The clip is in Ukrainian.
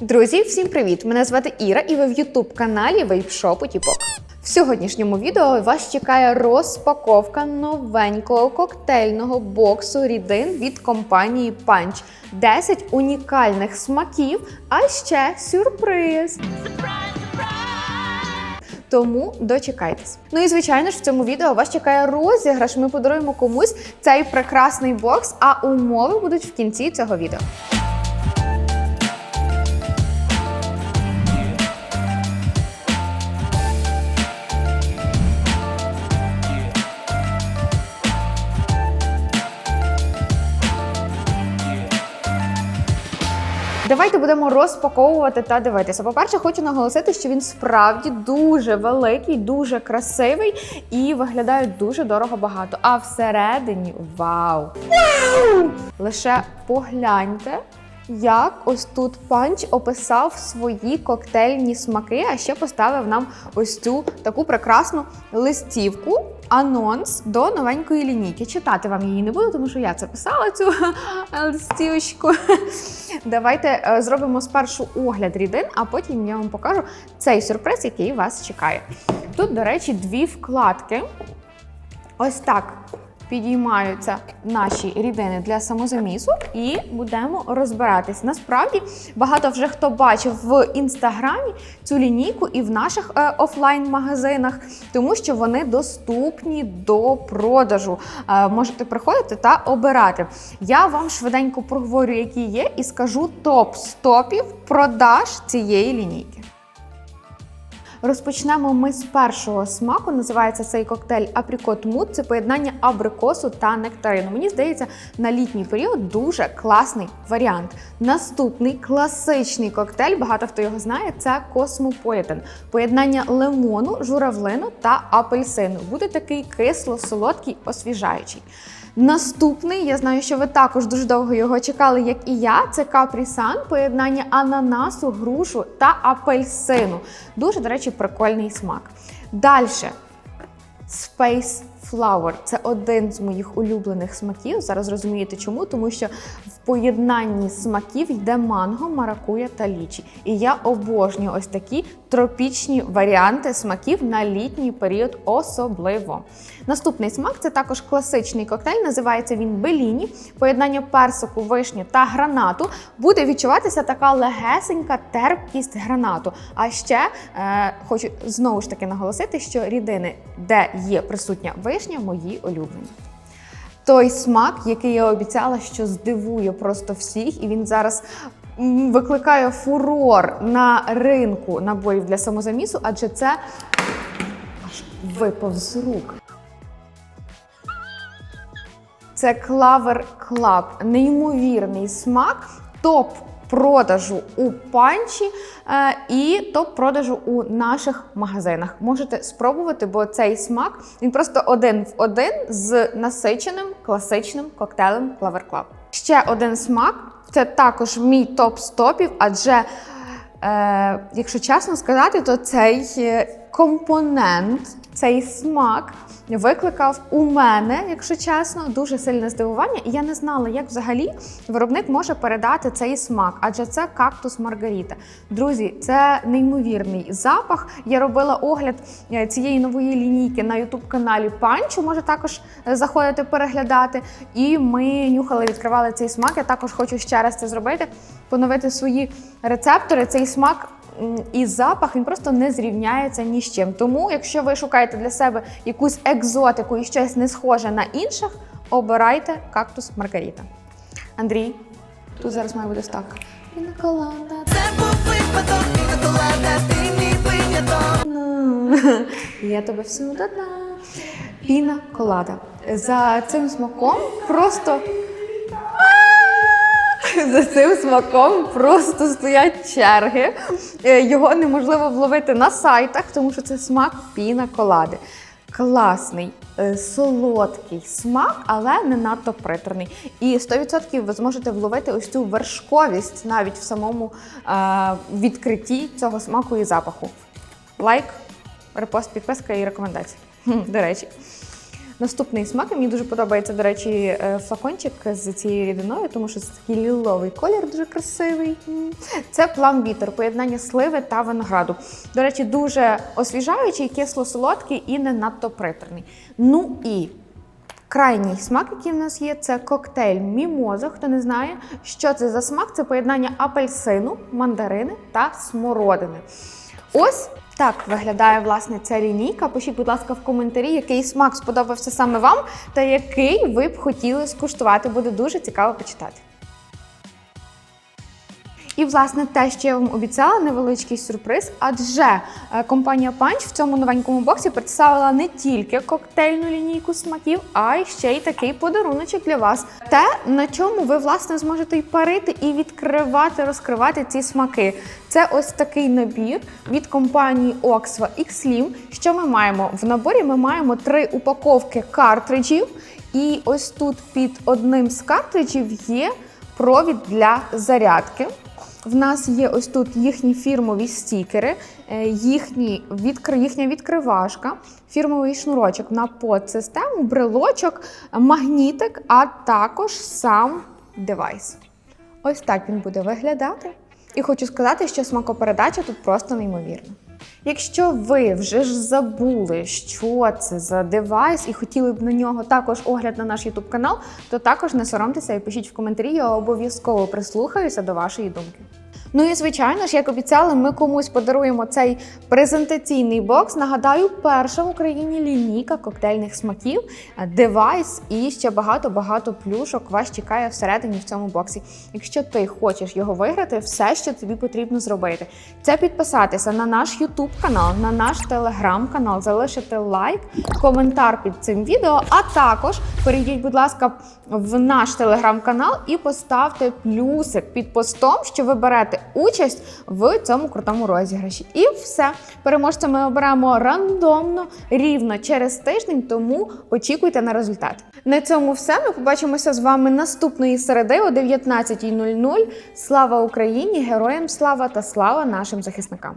Друзі, всім привіт! Мене звати Іра, і ви в Ютуб каналі Вейпшопу Тіпок. В сьогоднішньому відео вас чекає розпаковка новенького коктейльного боксу рідин від компанії Punch. 10 унікальних смаків, а ще сюрприз. Тому дочекайтесь. Ну і звичайно ж, в цьому відео вас чекає розіграш. Ми подаруємо комусь цей прекрасний бокс, а умови будуть в кінці цього відео. Давайте будемо розпаковувати та дивитися. По-перше, хочу наголосити, що він справді дуже великий, дуже красивий і виглядає дуже дорого багато. А всередині вау! Лише погляньте. Як ось тут панч описав свої коктейльні смаки, а ще поставив нам ось цю таку прекрасну листівку, анонс до новенької лінійки. Читати вам її не буду, тому що я це писала цю листівочку. Давайте е, зробимо спершу огляд рідин, а потім я вам покажу цей сюрприз, який вас чекає. Тут, до речі, дві вкладки. Ось так підіймаються наші рідини для самозамісу, і будемо розбиратись. Насправді багато вже хто бачив в інстаграмі цю лінійку і в наших е, офлайн-магазинах, тому що вони доступні до продажу. Е, можете приходити та обирати. Я вам швиденько проговорю, які є, і скажу топ стопів продаж цієї лінійки. Розпочнемо ми з першого смаку. Називається цей коктейль Априкот Муд. Це поєднання абрикосу та нектарину. Мені здається, на літній період дуже класний варіант. Наступний класичний коктейль, багато хто його знає, це Космополітен. Поєднання лимону, журавлину та апельсину. Буде такий кисло-солодкий, освіжаючий. Наступний, я знаю, що ви також дуже довго його чекали, як і я. Це капрісан, поєднання ананасу, грушу та апельсину. Дуже, до речі, прикольний смак. Далі. Space Flower – це один з моїх улюблених смаків. Зараз розумієте чому? Тому що в поєднанні смаків йде манго, маракуя та лічі. І я обожнюю ось такі тропічні варіанти смаків на літній період особливо. Наступний смак це також класичний коктейль. Називається він Беліні. Поєднання персику, вишні та гранату. Буде відчуватися така легесенька терпкість гранату. А ще е, хочу знову ж таки наголосити, що рідини, де є присутня вишня, мої улюблені. Той смак, який я обіцяла, що здивує просто всіх, і він зараз викликає фурор на ринку набоїв для самозамісу, адже це аж випав з рук. Це Клавер Club. Неймовірний смак, топ продажу у панчі е, і топ продажу у наших магазинах. Можете спробувати, бо цей смак він просто один в один з насиченим класичним коктейлем Клавер Club. Ще один смак це також мій топ стопів, адже, е, якщо чесно сказати, то цей е, компонент, цей смак викликав у мене, якщо чесно, дуже сильне здивування. І я не знала, як взагалі виробник може передати цей смак, адже це кактус Маргаріта. Друзі, це неймовірний запах. Я робила огляд е, цієї нової лінійки на ютуб-каналі Панчу. Може також е, заходити переглядати. І ми нюхали, відкривали цей смак. Я також хочу ще раз це зробити, поновити свої рецептори. Цей смак і запах він просто не зрівняється ні з чим. Тому, якщо ви шукаєте для себе якусь екзотику і щось не схоже на інших, обирайте кактус Маргарита. Андрій, тут зараз має бути ставка. Пінаколада. Це був випадок, пінаколада, ти мій виняток. Ну, Я тебе всю додам. Піна колада. За цим смаком просто. За цим смаком просто стоять черги. Е, Його неможливо вловити на сайтах, тому що це смак піна колади. Класний, е, солодкий смак, але не надто приторний. І 100% ви зможете вловити ось цю вершковість навіть в самому е, відкритті цього смаку і запаху. Лайк, репост, підписка і рекомендації. До речі. Наступний смак мені дуже подобається, до речі, е, флакончик з цією рідиною, тому що це такий ліловий колір, дуже красивий. Це пламбітер, поєднання сливи та винограду. До речі, дуже освіжаючий, кисло-солодкий і не надто приторний. Ну і Крайній смак, який в нас є, це коктейль Мімоза. Хто не знає, що це за смак? Це поєднання апельсину, мандарини та смородини. Ось так виглядає власне ця лінійка. Пишіть, будь ласка, в коментарі, який смак сподобався саме вам, та який ви б хотіли скуштувати. Буде дуже цікаво почитати. І, власне, те, що я вам обіцяла, невеличкий сюрприз, адже е, компанія Punch в цьому новенькому боксі представила не тільки коктейльну лінійку смаків, а й ще й такий подаруночок для вас. Те, на чому ви власне зможете й парити, і відкривати, розкривати ці смаки. Це ось такий набір від компанії Oxva X-Slim. Що ми маємо в наборі? Ми маємо три упаковки картриджів, і ось тут під одним з картриджів є провід для зарядки. В нас є ось тут їхні фірмові стікери, е, їхні відкри, їхня відкривашка, фірмовий шнурочок на подсистему, брелочок, магнітик, а також сам девайс. Ось так він буде виглядати. І хочу сказати, що смакопередача тут просто неймовірна. Якщо ви вже ж забули, що це за девайс, і хотіли б на нього також огляд на наш YouTube канал, то також не соромтеся і пишіть в коментарі, я обов'язково прислухаюся до вашої думки. Ну і звичайно ж, як обіцяли, ми комусь подаруємо цей презентаційний бокс. Нагадаю, перша в Україні лінійка коктейльних смаків, е, девайс і ще багато-багато плюшок вас чекає всередині в цьому боксі. Якщо ти хочеш його виграти, все, що тобі потрібно зробити, це підписатися на наш YouTube канал, на наш телеграм канал, залишити лайк, коментар під цим відео, а також перейдіть, будь ласка, в наш телеграм-канал і поставте плюсик під постом, що ви берете участь в цьому крутому розіграші. І все. Переможця ми оберемо рандомно рівно через тиждень, тому очікуйте на результат. На цьому все. Ми побачимося з вами наступної середи о 19.00. Слава Україні! Героям слава та слава нашим захисникам!